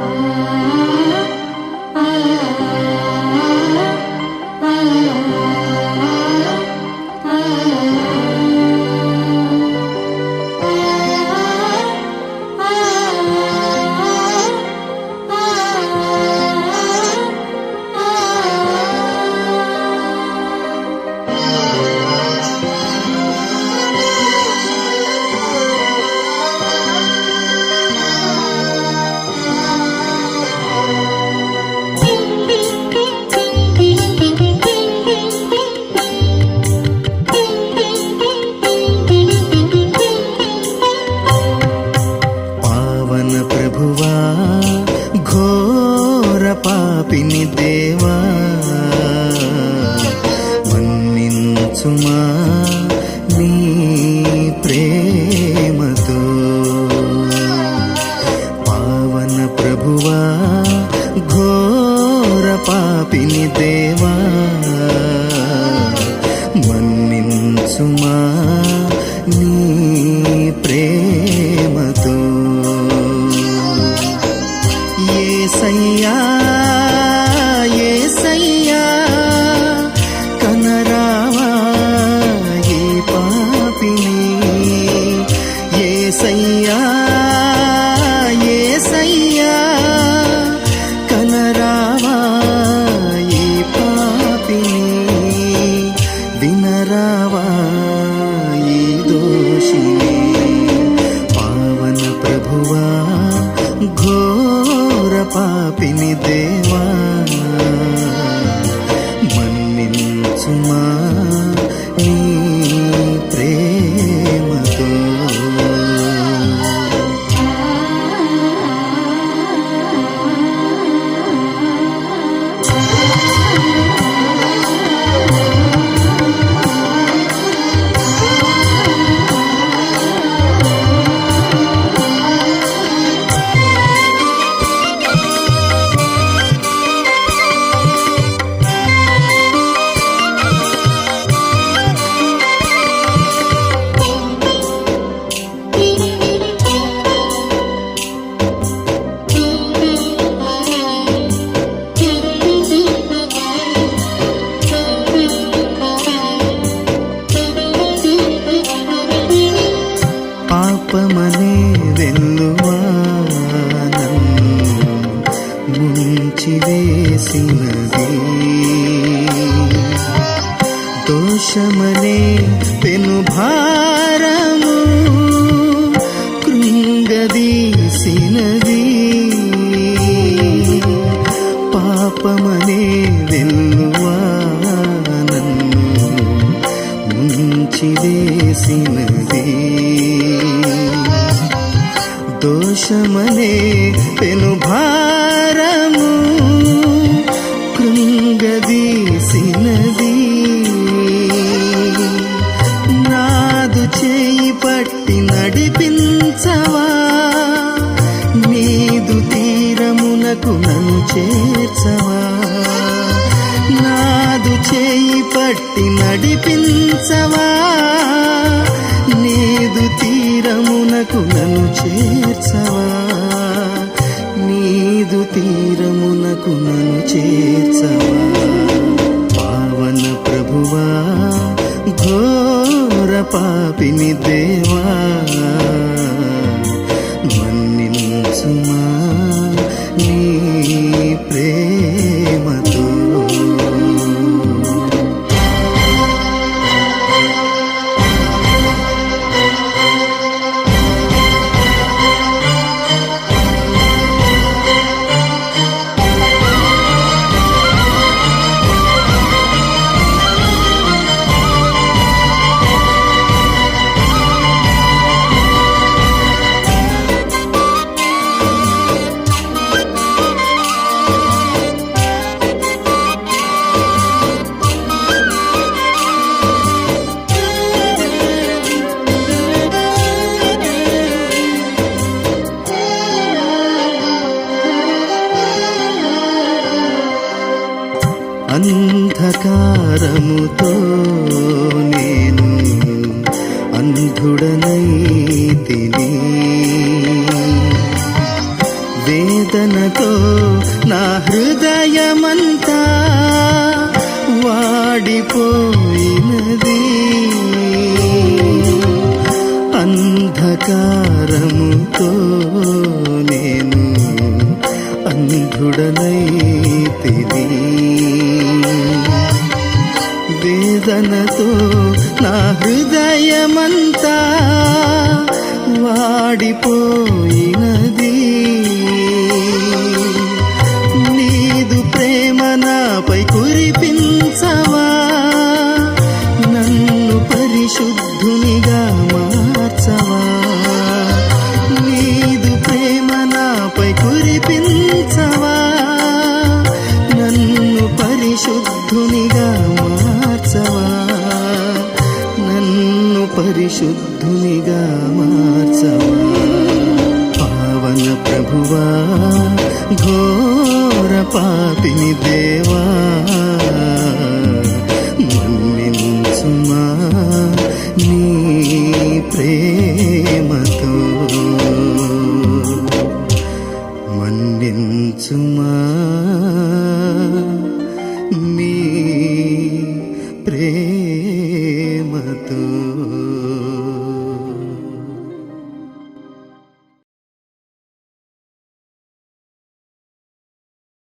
పావన పాపిని దేవా మన్నించుమా నీ ప్రేమతో. ఏ సయ్యా కనరావా ఈ పాపిని. ఏసయ్యా ఏసయ్యా దేవా మన్నించుమా? నీ పాపమనే వెల్లువా నన్ను ముంచి వేసినది దోషమనే పెను భారము కృంగదీసినది. తీరమునకు నన్ను చేర్చవా? నాదు చేయి పట్టి నడిపించవా? నీదు తీరమునకు నన్ను చేర్చవా? నీదు తీరమునకు నన్ను చేర్చవా? పావన ప్రభువా ఘోర పాపిని దేవా? అంధకారముతో నేను అంధుడనై తిని వేదనతో నా హృదయమంతా వాడిపోయినది. అంధకారముతో నేను అంధుడనైతిని. వేదనతో నా హృదయమంతా వాడిపోయి పాపిని దేవా మన్నించుమా నీ ప్రేమ.